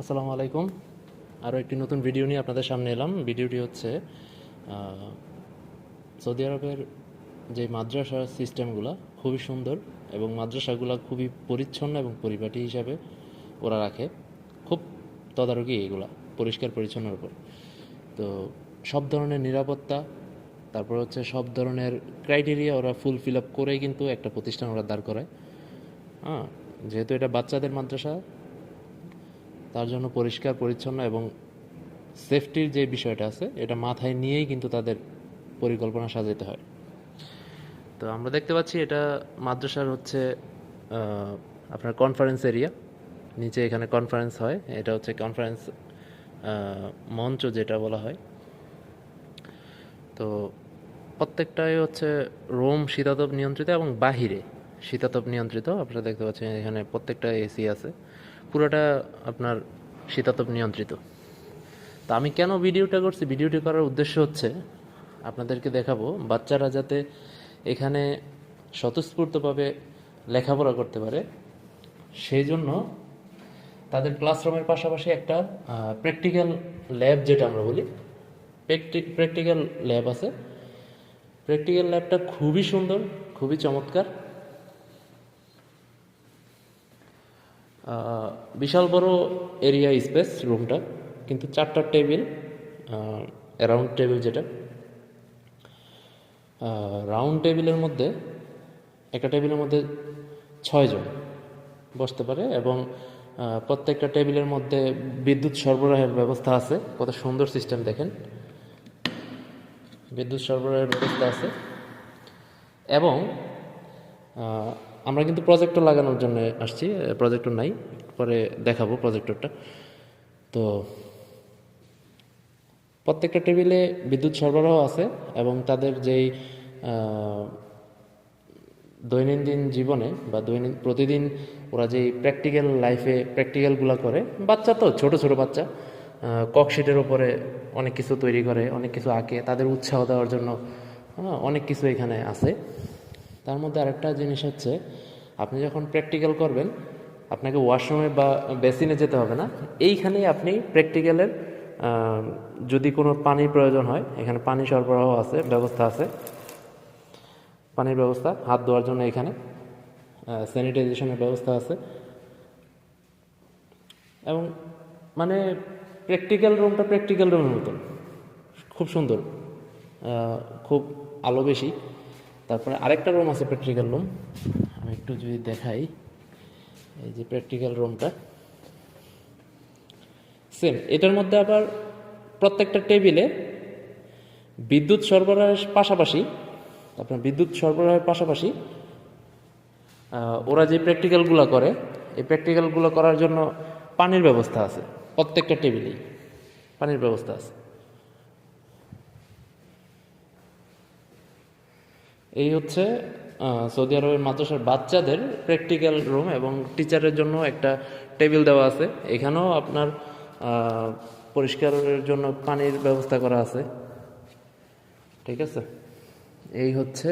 আসসালামু আলাইকুম। আরও একটি নতুন ভিডিও নিয়ে আপনাদের সামনে এলাম। ভিডিওটি হচ্ছে সৌদি আরবের যে মাদ্রাসা সিস্টেমগুলো খুবই সুন্দর এবং মাদ্রাসাগুলো খুবই পরিচ্ছন্ন এবং পরিপাটি হিসাবে ওরা রাখে। খুব তদারকি এগুলা, পরিষ্কার পরিচ্ছন্নের উপর। তো সব ধরনের নিরাপত্তা, তারপর হচ্ছে সব ধরনের ক্রাইটেরিয়া ওরা ফুল ফিল আপ করেই কিন্তু একটা প্রতিষ্ঠান ওরা দাঁড় করায়। হ্যাঁ যেহেতু এটা বাচ্চাদের মাদ্রাসা তার জন্য পরিষ্কার, পরিচ্ছন্ন এবং সেফটির যে বিষয়টা আছে, এটা মাথায় নিয়েই কিন্তু তাদের পরিকল্পনা সাজাতে হয়। তো আমরা দেখতে পাচ্ছি এটা মাদ্রাসার হচ্ছে আপনার কনফারেন্স এরিয়া নিচে এখানে কনফারেন্স হয়। এটা হচ্ছে কনফারেন্স মঞ্চ যেটা বলা হয়। তো প্রত্যেকটাই হচ্ছে রোম শীতাতপ নিয়ন্ত্রিত এবং বাহিরে শীতাতপ নিয়ন্ত্রিত। আপনারা দেখতে পাচ্ছেন এখানে প্রত্যেকটা এসি আছে। পুরোটা আপনার শীতাতপ নিয়ন্ত্রিত। তো আমি কেন ভিডিওটা করছি? ভিডিওটি করার উদ্দেশ্য হচ্ছে, আপনাদেরকে দেখাবো, বাচ্চারা যাতে এখানে স্বতঃস্ফূর্তভাবে লেখাপড়া করতে পারে, সেই জন্য তাদের ক্লাসরুমের পাশাপাশি একটা প্র্যাকটিক্যাল ল্যাব যেটা আমরা বলি প্র্যাকটিক্যাল ল্যাব আছে। প্র্যাকটিক্যাল ল্যাবটা খুবই সুন্দর, খুবই চমৎকার। বিশাল বড় এরিয়া স্পেস রুমটা কিন্তু চারটা টেবিল রাউন্ড টেবিল যেটা। রাউন্ড টেবিলের মধ্যে, একটা টেবিলের মধ্যে ছয়জন বসতে পারে এবং প্রত্যেকটা টেবিলের মধ্যে বিদ্যুৎ সরবরাহের ব্যবস্থা আছে। কত সুন্দর সিস্টেম দেখেন। বিদ্যুৎ সরবরাহের ব্যবস্থা আছে। এবং আমরা কিন্তু প্রজেক্টর লাগানোর জন্য আসছি প্রজেক্টর নাই, পরে দেখাবো প্রজেক্টরটা তো প্রত্যেকটা টেবিলে বিদ্যুৎ সরবরাহ আছে এবং তাদের যেই দৈনন্দিন জীবনে বা দৈনিক, প্রতিদিন ওরা যেই প্র্যাকটিক্যাল লাইফে প্র্যাকটিক্যালগুলো করে, বাচ্চা তো, ছোট ছোট বাচ্চা ককশিটের ওপরে অনেক কিছু তৈরি করে, অনেক কিছু আঁকে, তাদের উৎসাহ দেওয়ার জন্য অনেক কিছু এখানে আছে। তার মধ্যে আরেকটা জিনিস হচ্ছে, আপনি যখন প্র্যাকটিক্যাল করবেন, আপনাকে ওয়াশরুমে বা বেসিনে যেতে হবে না, এইখানেই আপনি প্র্যাকটিক্যালের যদি কোনো পানির প্রয়োজন হয়, এখানে পানি সরবরাহ আছে, ব্যবস্থা আছে, পানির ব্যবস্থা, হাত ধোয়ার জন্য এখানে স্যানিটাইজেশনের ব্যবস্থা আছে। এবং মানে প্র্যাকটিক্যাল রুমটা প্র্যাকটিক্যাল রুমের মতন, খুব সুন্দর খুব আলো বেশি। তারপরে আরেকটা রুম আছে প্র্যাকটিক্যাল রুম আমি একটু যদি দেখাই, এই যে প্র্যাকটিক্যাল রুমটা সেম এটার মধ্যে আবার প্রত্যেকটা টেবিলে বিদ্যুৎ সরবরাহের পাশাপাশি, আপনার বিদ্যুৎ সরবরাহের পাশাপাশি ওরা যে প্র্যাকটিক্যালগুলো করে, এই প্র্যাকটিক্যালগুলো করার জন্য পানির ব্যবস্থা আছে। প্রত্যেকটা টেবিলেই পানির ব্যবস্থা আছে। এই হচ্ছে সৌদি আরবের মাদ্রাসার বাচ্চাদের প্র্যাকটিক্যাল রুম এবং টিচারের জন্য একটা টেবিল দেওয়া আছে। এখানেও আপনার পরিষ্কারের জন্য পানির ব্যবস্থা করা আছে। ঠিক আছে? এই হচ্ছে